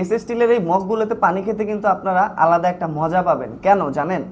S স্টিলের এই মগগুলোতে পানি খেতে কিন্তু আপনারা আলাদা একটা মজা পাবেন। কেন? জানেন?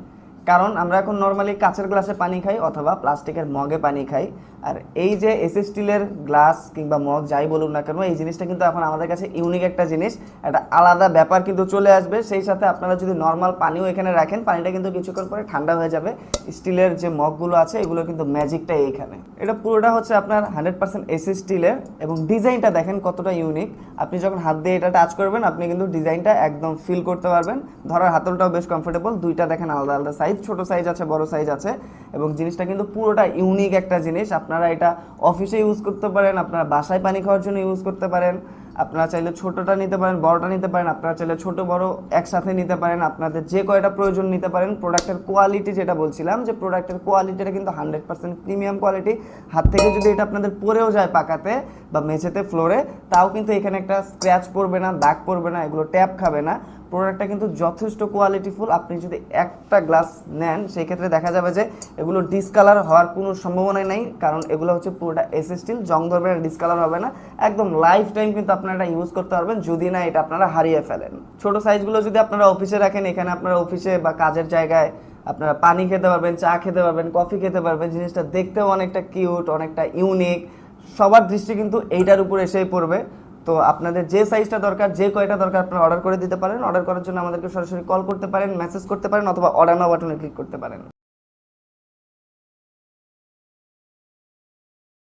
কারণ আমরা এখন নর্মালি কাঁচের গ্লাসে পানি খাই অথবা প্লাস্টিকের মগে পানি খাই। আর এই যে এস স্টিলের গ্লাস কিংবা মগ যাই বলুন না কেন, এই জিনিসটা কিন্তু এখন আমাদের কাছে ইউনিক একটা জিনিস। একটা আলাদা ব্যাপার কিন্তু চলে আসবে। সেই সাথে আপনারা যদি নর্মাল পানিও এখানে রাখেন, পানিটা কিন্তু কিছুক্ষণ পরে ঠান্ডা হয়ে যাবে। স্টিলের যে মগগুলো আছে, এগুলো কিন্তু ম্যাজিকটা এইখানে। এটা পুরোটা হচ্ছে আপনার হান্ড্রেড পার্সেন্ট এস স্টিলের এবং ডিজাইনটা দেখেন কতটা ইউনিক আপনি যখন হাত দিয়ে এটা টাচ করবেন, আপনি কিন্তু ডিজাইনটা একদম ফিল করতে পারবেন। ধরার হাতলটাও বেশ কমফোর্টেবল দুইটা দেখেন আলাদা আলাদা সাইজ ছোট সাইজ আছে, বড় সাইজ আছে এবং জিনিসটা কিন্তু পুরোটা ইউনিক একটা জিনিস। আপনারা এটা অফিসে ইউজ করতে পারেন, আপনারা বাসায় পানি খাওয়ার জন্য ইউজ করতে পারেন। আপনারা চাইলে ছোটটা নিতে পারেন, বড়টা নিতে পারেন, আপনারা চাইলে ছোট বড় একসাথে নিতে পারেন। আপনাদের যে কয়টা প্রয়োজন নিতে পারেন প্রোডাক্টের কোয়ালিটি যেটা বলছিলাম, যে প্রোডাক্টের কোয়ালিটিটা কিন্তু হান্ড্রেড পার্সেন্ট প্রিমিয়াম কোয়ালিটি হাত থেকে যদি এটা আপনাদের পরেও যায় পাকাতে বা মেঝেতে ফ্লোরে, তাও কিন্তু এখানে একটা স্ক্র্যাচ পড়বে না, দাগ পড়বে না, এগুলো ট্যাপ খাবে না। প্রোডাক্টটা কিন্তু যথেষ্ট কোয়ালিটিফুল আপনি যদি একটা গ্লাস নেন, সেই ক্ষেত্রে দেখা যাবে যে এগুলো ডিসকালার হওয়ার কোনো সম্ভাবনাই নেই, কারণ এগুলো হচ্ছে পুরোটা এস স্টিল জং ধরবে না ডিসকালার হবে না। একদম লাইফ টাইম কিন্তু আপনারা এটা ইউজ করতে পারবেন, যদি না এটা আপনারা হারিয়ে ফেলেন। ছোট সাইজগুলো যদি আপনারা অফিসে রাখেন, এখানে আপনারা অফিসে বা কাজের জায়গায় আপনারা পানি খেতে পারবেন, চা খেতে পারবেন কফি খেতে পারবেন, জিনিসটা দেখতেও অনেকটা কিউট অনেকটা ইউনিক সবার দৃষ্টি কিন্তু এইটার উপর এসেই পড়বে। তো আপনাদের যে সাইজটা দরকার, যে কয়টা দরকার আপনারা অর্ডার করে দিতে পারেন। অর্ডার করার জন্য আমাদেরকে সরাসরি কল করতে পারেন মেসেজ করতে পারেন, অথবা অর্ডার নাও বাটনে ক্লিক করতে পারেন।